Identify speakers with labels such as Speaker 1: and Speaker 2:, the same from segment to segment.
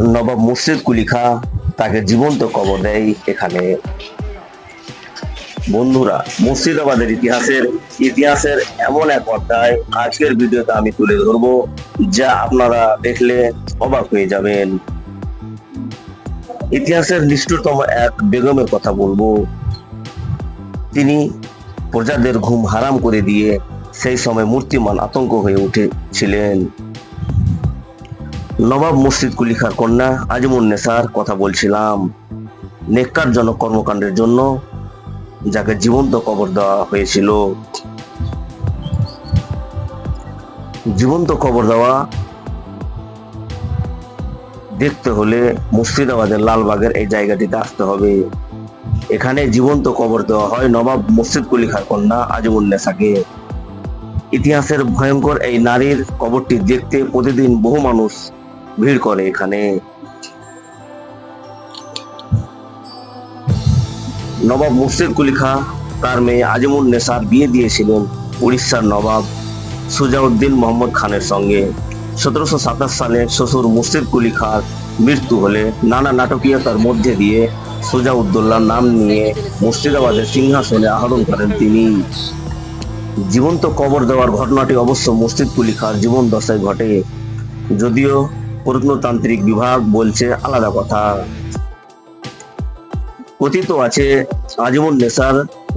Speaker 1: নবাব মুর্শিদ কুলিখা তাকে জীবন্ত কবর দেয় এখানে। বন্ধুরা, মুর্শিদাবাদের ইতিহাসের ইতিহাসের এমন এক অধ্যায় আজকের ভিডিওতে আমি তুলে ধরবো, যা আপনারা দেখলে অবাক হয়ে যাবেন। ইতিহাসের নিষ্ঠুরতম এক বেগমের কথা বলব। তিনি প্রজাদের ঘুম হারাম করে দিয়ে সেই সময় মূর্তিমান আতঙ্ক হয়ে উঠেছিলেন। নবাব মুর্শিদ কুলিখার কন্যা আজমুন নেসার কথা বলছিলাম। নেককারজনক কর্মকাণ্ডের জন্য যাকে জীবন্ত কবর দেওয়া হয়েছিল। জীবন্ত কবর দেওয়া দেখতে হলে মুর্শিদাবাদের লালবাগের এই জায়গাটিতে আসতে হবে। এখানে জীবন্ত কবর দেওয়া হয় নবাব মুর্শিদ কুলি খার কন্যা আজমুন্নেসাকে ইতিহাসের ভয়ঙ্কর এই নারীর কবরটি দেখতে প্রতিদিন বহু মানুষ ভিড় করে এখানে। নবাব মুর্শিদ কুলি খা তার মেয়ে আজমুন নেসার বিয়ে দিয়েছিলেন উড়িষ্যার নবাব সুজাউদ্দিন মোহাম্মদ খানের সঙ্গে। সতেরোশো সাতাশ সালে শ্বশুর মুর্শিদ কুলি খার মৃত্যু হলে নানা নাটকীয়তার মধ্যে দিয়ে সুজাউদ্দৌলার নাম নিয়ে মুর্শিদাবাদের সিংহাসনে আহরণ করেন তিনি। জীবন্ত কবর দেওয়ার ঘটনাটি অবশ্য মুর্শিদ কুলি খার জীবন দশায় ঘটে। যদিও প্রত্নতান্ত্রিক বিভাগ বলছে আলাদা কথা। কথিত আছে আজমুন নেসার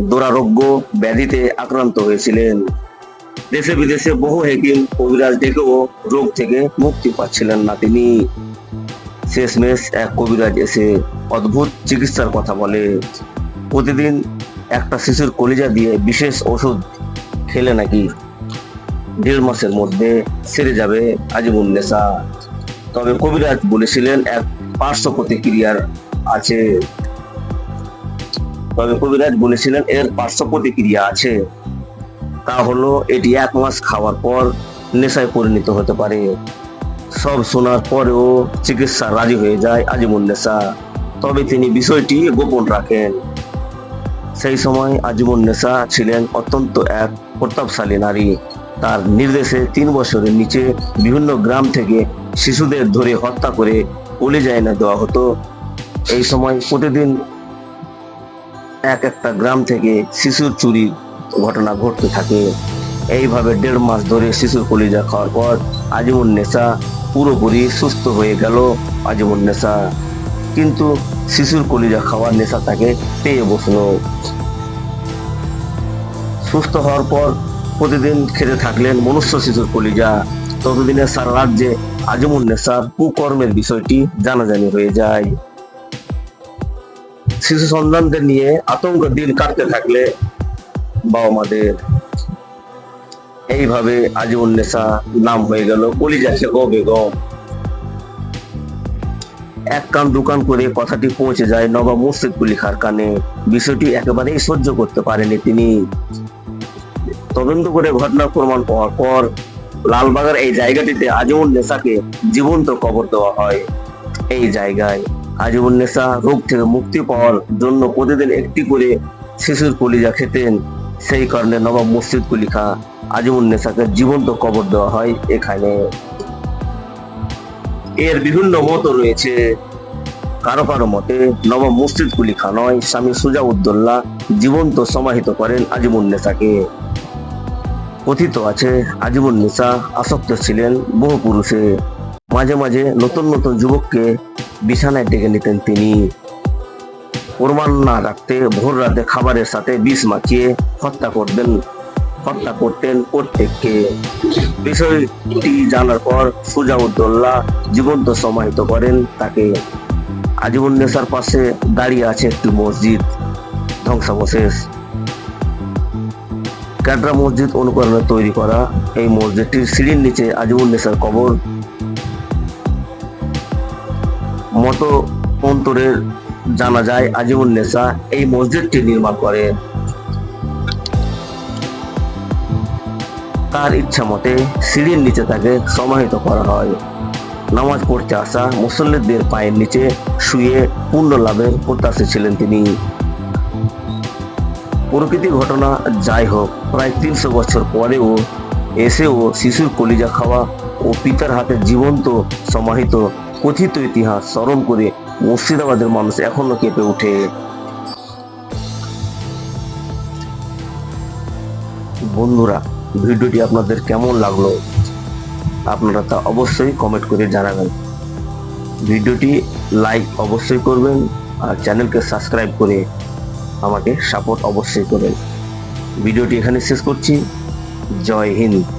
Speaker 1: দুরারোগ্য ব্যাধিতে আক্রান্ত হয়েছিলেন। দেশে বিদেশে বহু হেকিম, কবিরাজ ডেকেও রোগ থেকে মুক্তি পাচ্ছিলেন না তিনি। শেষমেশ এক কবিরাজ এসে অদ্ভুত চিকিৎসার কথা বলে, প্রতিদিন একটা শিশুর কলিজা দিয়ে বিশেষ ওষুধ খেলে নাকি? দেড় মাসের মধ্যে সেরে যাবে আজমুন নেশা। তবে কবিরাজ বলেছিলেন, এক পার্শ্ব প্রতিক্রিয়ার আছে। তবে কবিরাজ বলেছিলেন, এর পার্শ্ব প্রতিক্রিয়া আছে। তা হলো, এটি এক মাস খাওয়ার পর নেশায় পরিণত হতে পারে। সব শোনার পরেও চিকিৎসা রাজি হয়ে যায় আজিমুন নেশা। তবে তিনি বিষয়টি গোপন রাখেন। সেই সময় আজিমুন নেশা ছিলেন অত্যন্ত এক প্রতাপশালী নারী। তার নির্দেশে তিন বছরের নিচে বিভিন্ন গ্রাম থেকে শিশুদের ধরে হত্যা করে কলিজা এনে দেওয়া হতো। এই সময় প্রতিদিন এক একটা গ্রাম থেকে শিশুর চুরি ঘটনা ঘটতে থাকে। এইভাবে দেড় মাস ধরে শিশুর কলিজা খাওয়ার পর আজিমুন নেশা, পুরোপুরি সুস্থ হয়ে গেল আজিমুন নেশা। কিন্তু শিশুর কলিজা খাওয়ার নেশা তাকে পেয়ে বসল। সুস্থ হওয়ার পর প্রতিদিন খেতে থাকলেন মনুষ্য শিশুর কলিজা। ততদিনে সারা রাজ্যে আজমুন নেশার কুকর্মের বিষয়টি জানাজানি হয়ে যায়। শিশু সন্তানদের নিয়ে আতঙ্ক দিন কাটতে থাকলে বাবা মাদের এইভাবে আজমুন নেশা নাম হয়ে গেল কলিজা শেখো বেগম। এক কান দোকান করে কথাটি পৌঁছে যায় নবাব মুর্শিদ কুলি খার কানে বিষয়টি একেবারেই সহ্য করতে পারেনি তিনি। তদন্ত করে ঘটনা প্রমাণ পাওয়ার পর লালবাগের এই জায়গাটিতে আজমুন নেশাকে জীবন্ত কবর দেওয়া হয়। এই জায়গায় আজমুন নেশা রোগ থেকে মুক্তি পাওয়ার জন্য প্রতিদিন একটি করে শিশুর কলিজা খেতেন। সেই কারণে নবাব মুর্শিদ কুলি খা আজমুন নেশাকে জীবন্ত কবর দেওয়া হয় এখানে। এর বিভিন্ন মত রয়েছে। কারও কারও মতে নবাব মুর্শিদ কুলি খা নয়, স্বামী সুজা সুজাউদ্দৌল্লা জীবন্ত সমাহিত করেন আজিমুন নেশাকে কথিত আছে আজিমুন নেশা, আসক্ত ছিলেন বহু পুরুষে। মাঝে মাঝে নতুন নতুন যুবককে বিছানায় ডেকে নিতেন তিনি। প্রমাণ না রাখতে ভোর রাতে খাবারের সাথে বিষ মাখিয়ে হত্যা করতেন হত্যা করতেন প্রত্যেককে। বিষয়টি জানার পর সুজাউদ্দৌল্লা জীবন্ত সমাহিত করেন তাকে। আজিমুন নেসার পাশে দাঁড়িয়ে আছে একটি মসজিদ। ধ্বংসাবশেষ। ক্যাডরা মসজিদ অনুকরণে তৈরি করা এই মসজিদটির সিঁড়ির নিচে আজিমুন নেসার কবর। মতো অন্তরের জানা যায় আজিমুন নেসা এই মসজিদটি নির্মাণ করে। তার ইচ্ছা মতে সিঁড়ির নিচে তাকে সমাহিত করা হয়। নামাজ পড়তে আসা মুসল্লিদের পায়ের নিচে শুয়ে পূর্ণ লাভের প্রত্যাশী ছিলেন তিনি। প্রকৃতি ঘটনা যাই হোক, প্রায় তিনশো বছর পরেও এসেও শিশুর কলিজা খাওয়া ও পিতার হাতে জীবন্ত সমাহিত কথিত ইতিহাস স্মরণ করে মুর্শিদাবাদের মানুষ এখনও কেঁপে ওঠে। বন্ধুরা, ভিডিওটি আপনাদের কেমন লাগল? আপনারা তা অবশ্যই কমেন্ট করে জানাবেন। ভিডিওটি লাইক অবশ্যই করবেন আর চ্যানেলকে সাবস্ক্রাইব করে আমাকে সাপোর্ট অবশ্যই করবেন। ভিডিওটি এখানে শেষ করছি। জয় হিন্দ।